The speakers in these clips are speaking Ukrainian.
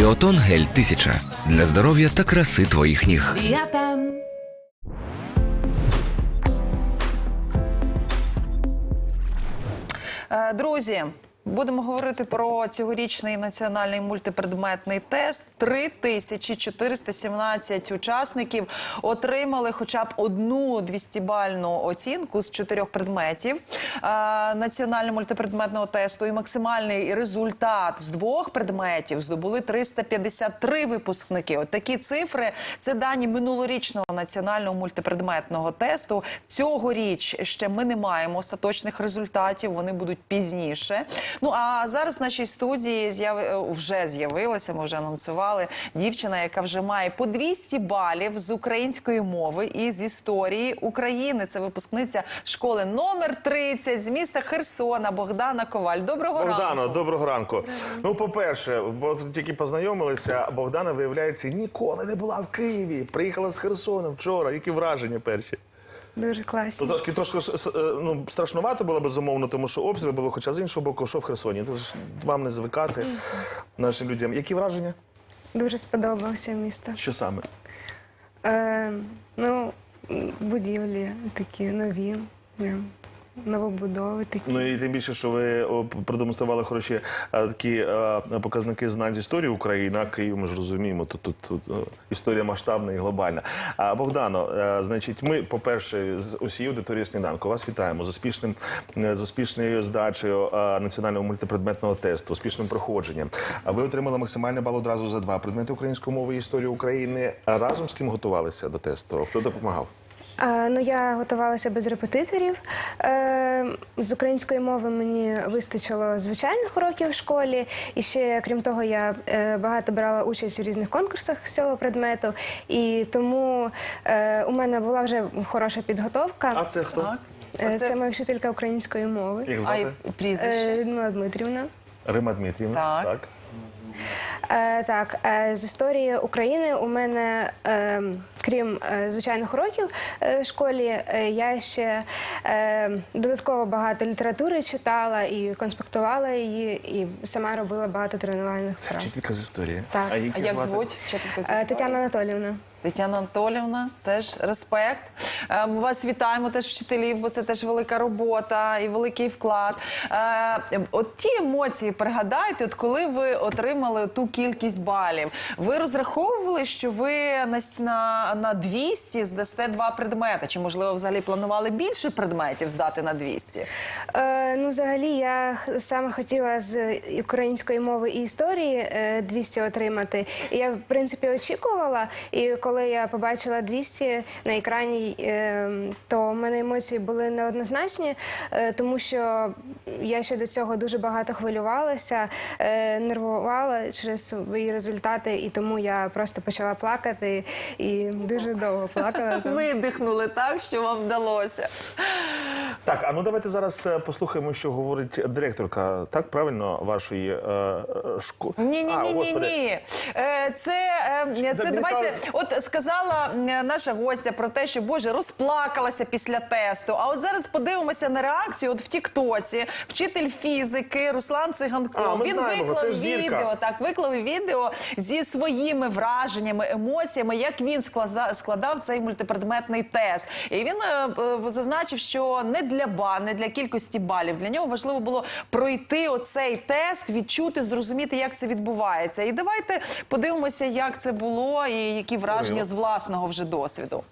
Біотон гель 1000 для здоров'я та краси твоїх ніг. Біатан. Е, Друзі, будемо говорити про цьогорічний національний мультипредметний тест. 3417 учасників отримали хоча б одну 200-бальну оцінку з чотирьох предметів е, національного мультипредметного тесту. І максимальний результат з двох предметів здобули 353 випускники. От такі цифри це дані минулорічного національного мультипредметного тесту. Цьогоріч ще ми не маємо остаточних результатів. Вони будуть пізніше. Ну а зараз в нашій студії з'яви е, вже з'явилася. Ми вже анонсували дівчина, яка вже має по 200 балів з української мови і з історії України. Це випускниця школи номер 30 з міста Херсона Богдана Коваль. Доброго Богдано, ранку. доброго ранку. Ну, по-перше, бо тільки познайомилися, Богдана, виявляється, ніколи не була в Києві. Приїхала з Херсона вчора. Які враження перші? Дуже класно. трошки трошки е, ну, страшнувато було безумовно, тому що обстріл було, хоча з іншого боку, що в Херсоні. Тож вам не звикати нашим людям. Які враження? Дуже сподобалося місто. Що саме? Е, ну, будівлі такі нові, прям, новобудови. Ну і тим більше, що ви продемонстрували хороші такі показники знань з історії України, а Київ, ми ж розуміємо, тут, тут, тут історія масштабна і глобальна. А Богдано, е, значить, ми, по-перше, з усією аудиторією сніданку вас вітаємо з успішним е, з успішною здачею національного мультипредметного тесту, успішним проходженням. Ви отримали максимальний бал одразу за два предмети української мови і історії України. Разом з ким готувалися до тесту? Хто допомагав? Ну, я готувалася без репетиторів. Е, з української мови мені вистачило звичайних уроків в школі. І ще, крім того, я е, багато брала участь у різних конкурсах з цього предмету. І тому е, у мене була вже хороша підготовка. А це хто? Так. А це... це- моя вчителька української мови. Як А звати? прізвище. Е, Людмила Дмитрівна. Рима Дмитрівна. Так. Е, так, е, з історії України у мене, е, крім е, звичайних уроків е, в школі, е, я ще е, додатково багато літератури читала і конспектувала її, і сама робила багато тренувальних Це вправ. вчителька з історії. Так. А їх як звати? звуть вчителька з Е, історії? Тетяна Анатоліївна. Тетяна Анатолівна, теж респект. Е, Ми вас вітаємо теж вчителів, бо це теж велика робота і великий вклад. Е, От ті емоції пригадайте, от коли ви отримали ту кількість балів, ви розраховували, що ви на, на, на 200 здасте два предмети? Чи можливо взагалі планували більше предметів здати на 200? Е, ну, взагалі, я саме хотіла з української мови і історії е, 200 отримати. І я, в принципі, очікувала. І коли я побачила 200 на екрані, е, то в мене емоції були неоднозначні, е, тому що я ще до цього дуже багато хвилювалася, е, нервувала через свої результати, і тому я просто почала плакати і дуже довго плакала. Видихнули так, що вам вдалося. Так, а ну давайте зараз послухаємо, що говорить директорка. Так, правильно, вашої е, школи? Ні, ні, ні, ні, ні. Це, е, це давайте. От сказала наша гостя про те, що Боже розплакалася після тесту. А от зараз подивимося на реакцію. От в Тіктоці вчитель фізики Руслан Циганков. А, він знаємо виклав відео. Так, виклав відео зі своїми враженнями, емоціями, як він складав, складав цей мультипредметний тест. І він е, е, зазначив, що не для ба, не для кількості балів. Для нього важливо було пройти оцей тест, відчути, зрозуміти, як це відбувається. І давайте подивимося, як це було, і які враження з власного вже досвіду.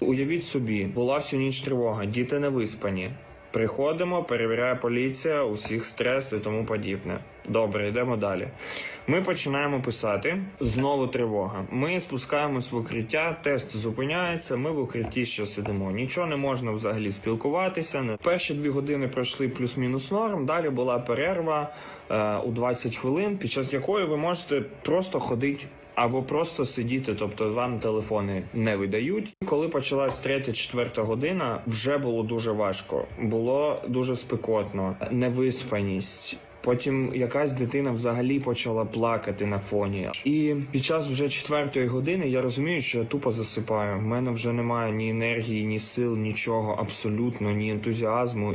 Уявіть собі, була всю ніч тривога, діти не виспані. Приходимо, перевіряє поліція, усіх стрес і тому подібне. Добре, йдемо далі. Ми починаємо писати. Знову тривога. Ми спускаємось в укриття, тест зупиняється. Ми в укритті ще сидимо. Нічого не можна взагалі спілкуватися. Перші дві години пройшли плюс-мінус норм. Далі була перерва е, у 20 хвилин, під час якої ви можете просто ходити або просто сидіти, тобто вам телефони не видають. Коли почалась третя, четверта година, вже було дуже важко. Було дуже спекотно, невиспаність. Потім якась дитина взагалі почала плакати на фоні. І під час вже четвертої години я розумію, що я тупо засипаю. У мене вже немає ні енергії, ні сил, нічого, абсолютно, ні ентузіазму.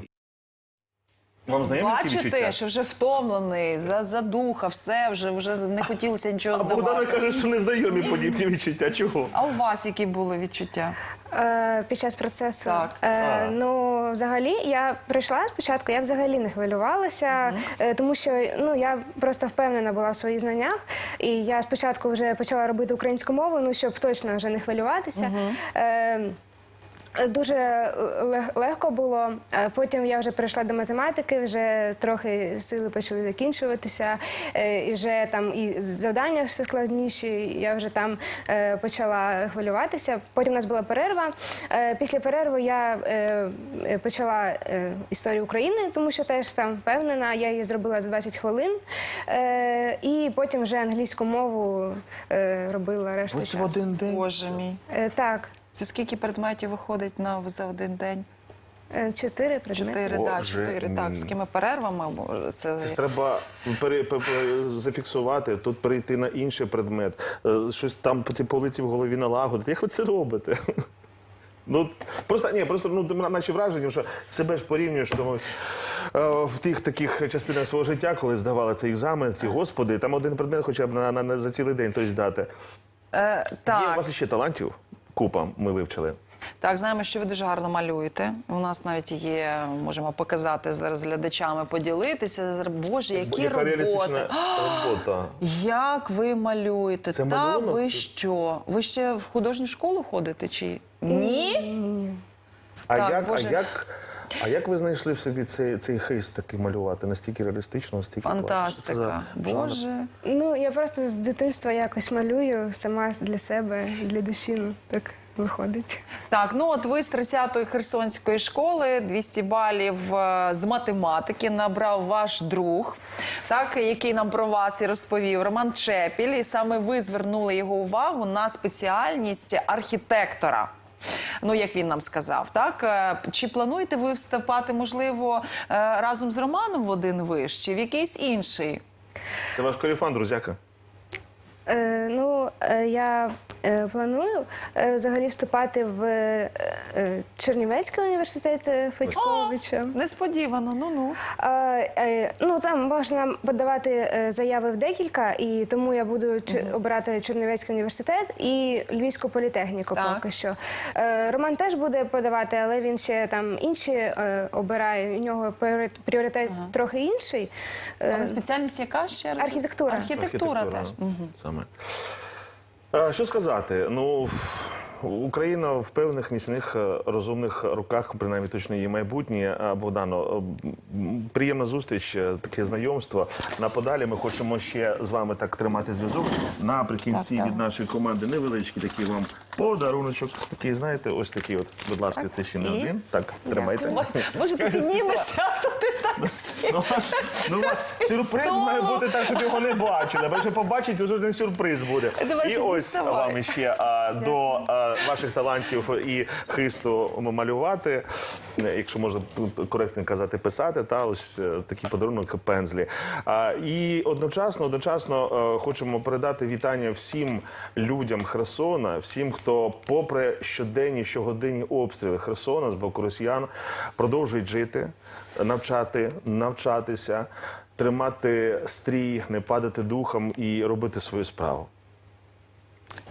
Вам знайомі ті Бачите, відчуття? що вже втомлений, за, задуха, все, вже, вже не хотілося нічого А Богдана здавати. каже, що не знайомі подібні відчуття. Чого? А у вас які були відчуття? Е, під час процесу. Так. Е, ну, взагалі, я прийшла спочатку, я взагалі не хвилювалася, е, тому що ну, я просто впевнена була в своїх знаннях. І я спочатку вже почала робити українську мову, ну, щоб точно вже не хвилюватися. Е, Дуже лег- легко було. Е, Потім я вже перейшла до математики, вже трохи сили почали закінчуватися, е, і вже там і завдання все складніші. Я вже там е, почала хвилюватися. Потім у нас була перерва. Е, Після перерви я е, е, почала е, історію України, тому що теж там впевнена. Я її зробила за 20 хвилин. Е, І потім вже англійську мову е, робила решту Ось в один день. Боже мій. Е, Так, Це скільки предметів виходить на за один день? е, чотири предмети. Чотири, так, Боже чотири. Так, з мій. якими перервами? Це, Це ж треба пере, пе- пе- зафіксувати, тут перейти на інший предмет, е, щось там по тій полиці в голові налагодити. Як ви це робите? Ну просто ні, просто ну на- наші враження, що себе ж порівнюєш тому. е, В тих таких частинах свого життя, коли здавали той екзамен, ті господи, там один предмет хоча б на, на, на за цілий день той здати. Е, Є у так, вас ще талантів? Купа ми вивчили. так, знаємо, що ви дуже гарно малюєте. У нас навіть є, можемо показати зараз глядачами, поділитися. Боже, які Яка роботи. реалістична робота. Як ви малюєте? Це Та малюнок? ви що? Ви ще в художню школу ходите чи ні? А Так, як, Боже. а як, а як ви знайшли в собі цей, цей хист такий малювати? Настільки реалістично, настільки Фантастика. Боже. Ну, я просто з дитинства якось малюю сама для себе, для душі. Ну, так виходить. Так, ну от ви з 30-ї Херсонської школи 200 балів е, з математики набрав ваш друг, так, який нам про вас і розповів, Роман Чепіль. І саме ви звернули його увагу на спеціальність архітектора. Ну, як він нам сказав, так Е, чи плануєте ви вступати, можливо, е, разом з Романом в один виш, чи в якийсь інший? Це ваш коріфан, друзяка? Е, ну, е, я планую е, взагалі вступати в е, е, Чернівецький університет е, Федьковича. Несподівано, ну ну. Е, е, ну там можна подавати е, заяви в декілька, і тому я буду обирати Чернівецький університет і Львівську політехніку. Так. Поки що Е, Роман теж буде подавати, але він ще там інші е, обирає. У нього пріорит- пріоритет трохи інший. Е, Але спеціальність яка ще раз? Архітектура. Архітектура, теж. Саме. А, що сказати? Ну, Україна в певних міцних е, розумних руках, принаймні точно її майбутнє. А, Богдано, е, приємна зустріч, е, таке знайомство. На подалі ми хочемо ще з вами так тримати зв'язок. Наприкінці від нашої команди невеличкий такий вам подаруночок. Такий, знаєте, ось такий от. Будь ласка, це ще не один. Так, тримайте. Може, ти піднімешся, а то ти так Ну, ну, у вас сюрприз має бути так, щоб його не бачили. Бо побачить, то один сюрприз буде. І ось вам ще до ваших талантів і хисту малювати, якщо можна коректно казати, писати, та ось е, такий подарунок пензлі. І одночасно, одночасно е, хочемо передати вітання всім людям Херсона, всім, хто, попри щоденні, щогодинні обстріли Херсона з боку росіян, продовжують жити, навчати, навчатися, тримати стрій, не падати духом і робити свою справу.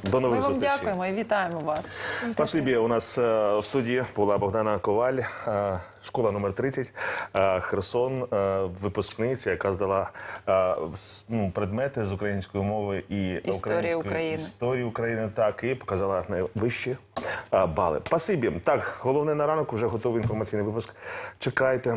До Ми нових вам зустрічей. дякуємо і вітаємо вас. Спасибі. У нас е, в студії була Богдана Коваль, е, школа номер 30, е, Херсон, е, випускниця, яка здала е, ну, предмети з української мови і Історії української України. історії України. Так і показала найвищі е, бали. Спасибі. Так, головне на ранок вже готовий інформаційний випуск. Чекайте.